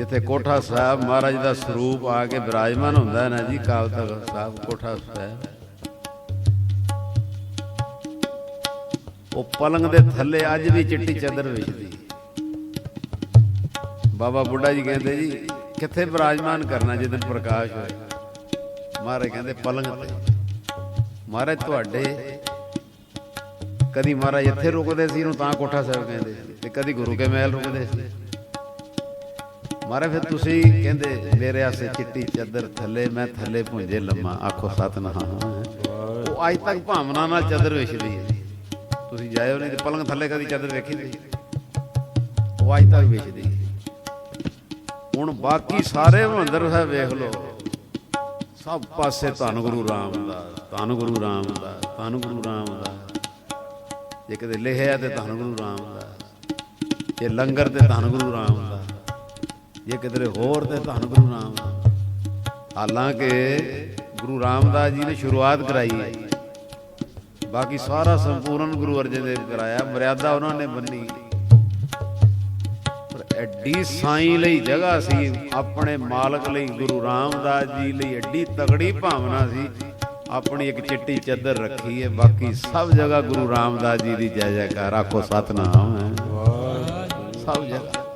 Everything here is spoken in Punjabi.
ਜਿੱਥੇ ਕੋਠਾ ਸਾਹਿਬ ਮਹਾਰਾਜ ਦਾ ਸਰੂਪ ਆ ਕੇ ਬਿਰਾਜਮਾਨ ਹੁੰਦਾ ਹੈ ਨਾ ਜੀ ਕਾਲ ਤਖਤ ਸਾਹਿਬ, ਕੋਠਾ ਸਾਹਿਬ। ਉਹ ਪਲੰਗ ਦੇ ਥੱਲੇ ਅੱਜ ਵੀ ਚਿੱਟੀ ਚਾਦਰ ਵਿਛਦੀ। ਬਾਬਾ ਬੁੱਢਾ ਜੀ ਕਹਿੰਦੇ ਜੀ, ਕਿੱਥੇ ਬਿਰਾਜਮਾਨ ਕਰਨਾ ਜਿੱਦਨ ਪ੍ਰਕਾਸ਼ ਹੋਏ? ਮਹਾਰਾਜ ਕਹਿੰਦੇ ਪਲੰਗ ਤੇ। ਮਹਾਰਾਜ ਤੁਹਾਡੇ, ਕਦੀ ਮਹਾਰਾਜ ਇੱਥੇ ਰੁਕਦੇ ਸੀ ਇਹਨੂੰ ਤਾਂ ਕੋਠਾ ਸਾਹਿਬ ਕਹਿੰਦੇ ਤੇ ਕਦੀ ਗੁਰੂ ਕੇ ਮਹਿਲ ਰੁਕਦੇ ਸੀ। ਮਹਾਰਾਜ ਫਿਰ ਤੁਸੀਂ ਕਹਿੰਦੇ, ਮੇਰੇ ਆਸੇ ਚਿੱਟੀ ਚਾਦਰ ਥੱਲੇ, ਮੈਂ ਥੱਲੇ ਪੁੰਜੇ ਲੰਮਾ। ਆਖੋ, ਸਤਨਾਮ। ਉਹ ਅੱਜ ਤੱਕ ਭਾਵਨਾ ਨਾਲ ਚਾਦਰ ਵਿਛਦੀ ਹੈ। ਤੁਸੀਂ ਜਾਇਓ, ਨਹੀਂ ਤੇ ਪਲੰਗ ਥੱਲੇ ਕਦੀ ਚਾਦਰ ਵੇਖੀ ਨਹੀਂ। ਉਹ ਅੱਜ ਤੱਕ ਵਿਛਦੀ ਹੁਣ ਬਾਕੀ ਸਾਰੇ ਹਰਿਮੰਦਰ ਸਾਹਿਬ ਵੇਖ ਲਓ। ਸਭ ਪਾਸੇ ਧੰਨ ਗੁਰੂ ਰਾਮਦਾਸ, ਧੰਨ ਗੁਰੂ ਰਾਮਦਾਸ, ਧੰਨ ਗੁਰੂ ਰਾਮਦਾਸ। ਜੇ ਕਦੇ ਲਿਖਿਆ ਤੇ ਧੰਨ ਗੁਰੂ ਰਾਮਦਾਸ। ਜੇ ਲੰਗਰ ਤੇ ਧੰਨ ਗੁਰੂ ਰਾਮਦਾਸ। ਜੇ ਕਿਤੇ ਹੋਰ ਤੇ ਧੰਨ ਗੁਰੂ ਰਾਮ। ਹਾਲਾਂਕਿ ਗੁਰੂ ਰਾਮਦਾਸ ਜੀ ਨੇ ਸ਼ੁਰੂਆਤ ਕਰਾਈ। ਹੈ ਬਾਕੀ ਸਾਰਾ ਸੰਪੂਰਨ ਗੁਰੂ ਅਰਜਨ ਦੇਵ ਕਰਾਇਆ। ਮਰਿਆਦਾ ਉਹਨਾਂ ਨੇ ਬੰਨੀ। ਪਰ ਐਡੀ ਸਾਈਂ ਲਈ ਜਗ੍ਹਾ ਸੀ, ਆਪਣੇ ਮਾਲਕ ਲਈ ਗੁਰੂ ਰਾਮਦਾਸ ਜੀ ਲਈ ਐਡੀ ਤਗੜੀ ਭਾਵਨਾ ਸੀ। ਆਪਣੀ ਇੱਕ ਚਿੱਟੀ ਚਾਦਰ ਰੱਖੀ ਹੈ। ਬਾਕੀ ਸਭ ਜਗ੍ਹਾ ਗੁਰੂ ਰਾਮਦਾਸ ਜੀ ਦੀ ਜੈ ਜੈਕਾਰ। ਆਖੋ ਸਤਨਾਮ ਹੈ। ਸਭ ਜਗ੍ਹਾ।